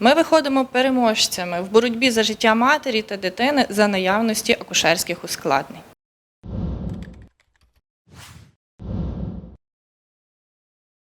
Ми виходимо переможцями в боротьбі за життя матері та дитини за наявності акушерських ускладнень.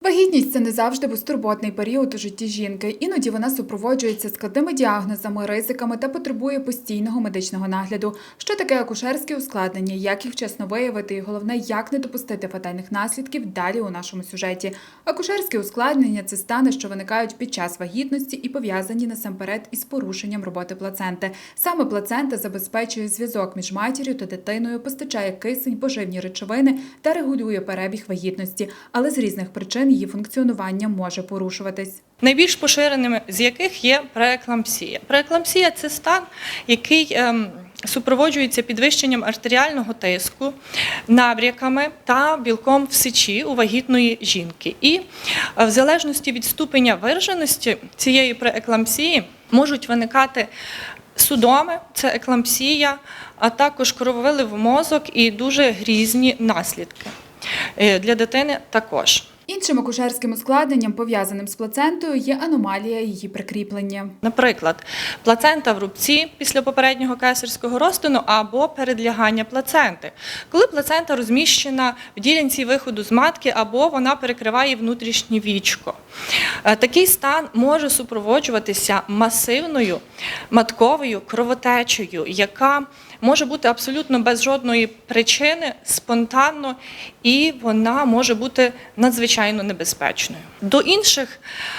Вагітність це не завжди безтурботний період у житті жінки. Іноді вона супроводжується складними діагнозами, ризиками та потребує постійного медичного нагляду. Що таке акушерські ускладнення, як їх вчасно виявити, і головне, як не допустити фатальних наслідків далі у нашому сюжеті. Акушерські ускладнення це стани, що виникають під час вагітності і пов'язані насамперед із порушенням роботи плаценти. Саме плацента забезпечує зв'язок між матір'ю та дитиною, постачає кисень, поживні речовини та регулює перебіг вагітності, але з різних причин її функціонування може порушуватись. Найбільш поширеними з яких є прееклампсія. Прееклампсія це стан, який ем, супроводжується підвищенням артеріального тиску, набряками та білком в сечі у вагітної жінки. І е, в залежності від ступеня вираженості цієї прееклампсії можуть виникати судоми, це еклампсія, а також крововилив в мозок і дуже грізні наслідки. Е, Для дитини також. Іншим акушерським ускладненням, пов'язаним з плацентою, є аномалія її прикріплення. Наприклад, плацента в рубці після попереднього кесарського розтину або передлягання плаценти, коли плацента розміщена в ділянці виходу з матки або вона перекриває внутрішнє вічко. Е, Такий стан може супроводжуватися масивною матковою кровотечею, яка може бути абсолютно без жодної причини, спонтанно, і вона може бути надзвичайно небезпечною. До інших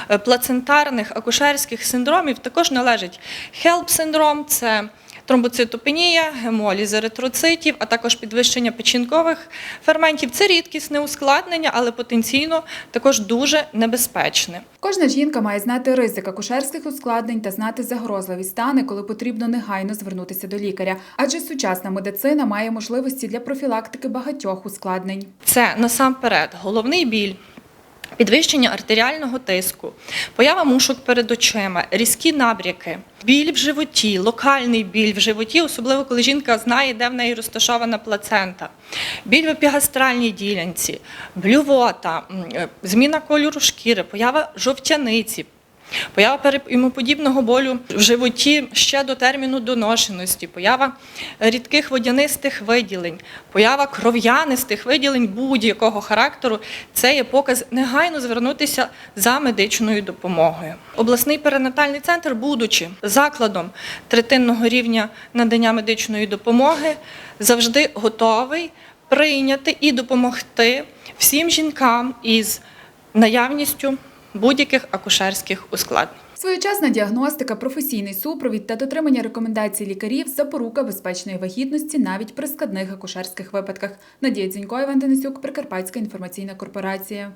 е, плацентарних акушерських синдромів також належить хелп-синдром, це тромбоцитопенія, гемоліз еритроцитів, а також підвищення печінкових ферментів. Це рідкісне ускладнення, але потенційно також дуже небезпечне. Кожна жінка має знати ризик акушерських ускладнень та знати загрозливі стани, коли потрібно негайно звернутися до лікаря. Адже сучасна медицина має можливості для профілактики багатьох ускладнень. Це насамперед головний біль. Підвищення артеріального тиску, поява мушок перед очима, різкі набряки, біль в животі, локальний біль в животі, особливо коли жінка знає, де в неї розташована плацента, біль в епігастральній ділянці, блювота, е, зміна кольору шкіри, поява жовтяниці. Поява переподібного болю в животі ще до терміну доношеності, поява рідких водянистих виділень, поява кров'янистих виділень будь-якого характеру це є показ негайно звернутися за медичною допомогою. Обласний перинатальний центр, будучи закладом третинного рівня надання медичної допомоги, завжди готовий прийняти і допомогти всім жінкам із наявністю будь-яких акушерських ускладнень. Своєчасна діагностика, професійний супровід та дотримання рекомендацій лікарів запорука безпечної вагітності навіть при складних акушерських випадках. Надія Дзінько, Іван Денисюк, Прикарпатська інформаційна корпорація.